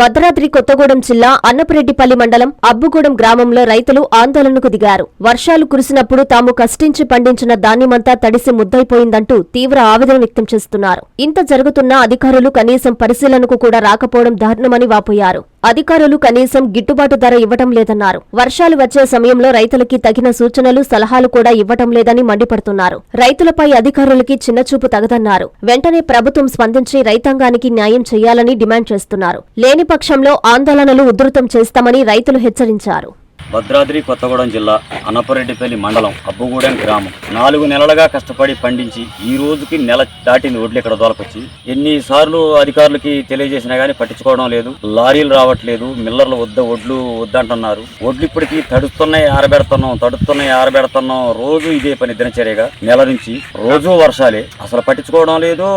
భద్రాద్రి కొత్తగూడెం జిల్లా అన్నపరెడ్డిపల్లి మండలం అబ్బుగూడెం గ్రామంలో రైతులు ఆందోళనకు దిగారు. వర్షాలు కురిసినప్పుడు తాము కష్టించి పండించిన ధాన్యమంతా తడిసి ముద్దైపోయిందంటూ తీవ్ర ఆవేదన వ్యక్తం చేస్తున్నారు. ఇంత జరుగుతున్నా అధికారులు కనీసం పరిశీలనకు కూడా రాకపోవడం దారుణమని వాపోయారు. అధికారులు కనీసం గిట్టుబాటు ధర ఇవ్వటం లేదన్నారు. వర్షాలు వచ్చే సమయంలో రైతులకి తగిన సూచనలు సలహాలు కూడా ఇవ్వటం లేదని మండిపడుతున్నారు. రైతులపై అధికారులకి చిన్నచూపు తగదన్నారు. వెంటనే ప్రభుత్వం స్పందించి రైతాంగానికి న్యాయం చేయాలని డిమాండ్ చేస్తున్నారు. లేని పక్షంలో ఆందోళనలు ఉధృతం చేస్తామని రైతులు హెచ్చరించారు. భద్రాద్రి కొత్తగూడెం జిల్లా అనపరెడ్డిపల్లి మండలం అబ్బుగూడెం గ్రామం. నాలుగు నెలలుగా కష్టపడి పండించి ఈ రోజుకి నెల దాటింది ఒడ్లు ఇక్కడ దొరకొచ్చి ఎన్నిసార్లు అధికారులకి తెలియజేసినా గానీ పట్టించుకోవడం లేదు. లారీలు రావట్లేదు. మిల్లర్లు వద్ద ఒడ్లు వద్దంటున్నారు. ఒడ్లు ఇప్పటికీ తడుస్తున్నాయి ఆరబెడుతున్నాం తడుస్తున్నాయి ఆరబెడుతున్నాం. రోజు ఇదే పని దినచర్యగా నెల నుంచి రోజు వర్షాలే. అసలు పట్టించుకోవడం లేదు.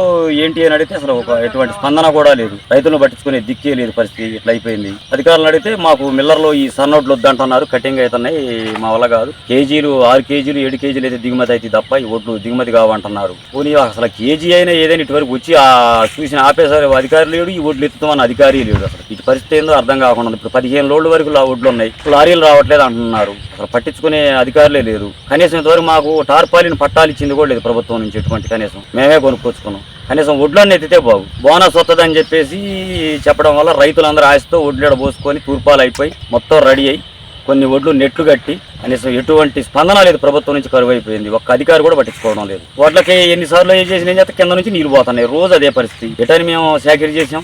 ఏంటి అని అడిగితే అసలు ఒక ఎటువంటి స్పందన కూడా లేదు. రైతులను పట్టించుకునే దిక్కే లేదు పరిస్థితి. ఇట్లా అయిపోయింది. అధికారులను అడిగితే మాకు మిల్లర్లో ఈ సన్నోడ్లు వద్దంటున్నారు. కటింగ్ అవుతున్నాయి మా వల్ల కాదు. కేజీలు ఆరు కేజీలు ఏడు కేజీలు అయితే దిగుమతి అయితే తప్ప ఈ ఒడ్లు దిగుమతి కావంటున్నారు. పోనీ అసలు కేజీ అయినా ఏదైనా ఇటువరకు వచ్చి ఆ చూసిన ఆపేసారు అధికారులు లేడు ఈ ఒడ్లు ఎత్తుతామని అధికారి లేడు అసలు. ఇటు పరిస్థితి ఏందో అర్థం కాకుండా ఇప్పుడు పదిహేను లోడ్ల వరకు ఆ ఒడ్లు ఉన్నాయి. లారీలు రావట్లేదు అంటున్నారు. అసలు పట్టించుకునే అధికారులే లేరు. కనీసం ఇంతవరకు మాకు టార్పాలిని పట్టాలు ఇచ్చింది కూడా లేదు ప్రభుత్వం నుంచి ఎటువంటి కనీసం. మేమే కొనుక్కొచ్చుకున్నాం. కనీసం వడ్లన్నీ ఎత్తితే బాగు. బోనస్ వస్తుందని చెప్పేసి చెప్పడం వల్ల రైతులందరూ ఆశతో వడ్లు ఈడ పోసుకొని తూర్పాలు అయిపోయి మొత్తం రెడీ అయ్యి కొన్ని ఒడ్లు నెట్లు కట్టి కనీసం ఎటువంటి స్పందన లేదు ప్రభుత్వం నుంచి కరువు అయిపోయింది ఒక్క అధికారి కూడా పట్టించుకోవడం లేదు. వడ్లకి ఎన్నిసార్లు ఏం చేసిన ఏం చేస్తే? కింద నుంచి నీళ్ళు పోతున్నాయి. రోజు అదే పరిస్థితి. ఎటని మేము సేకరి చేసాం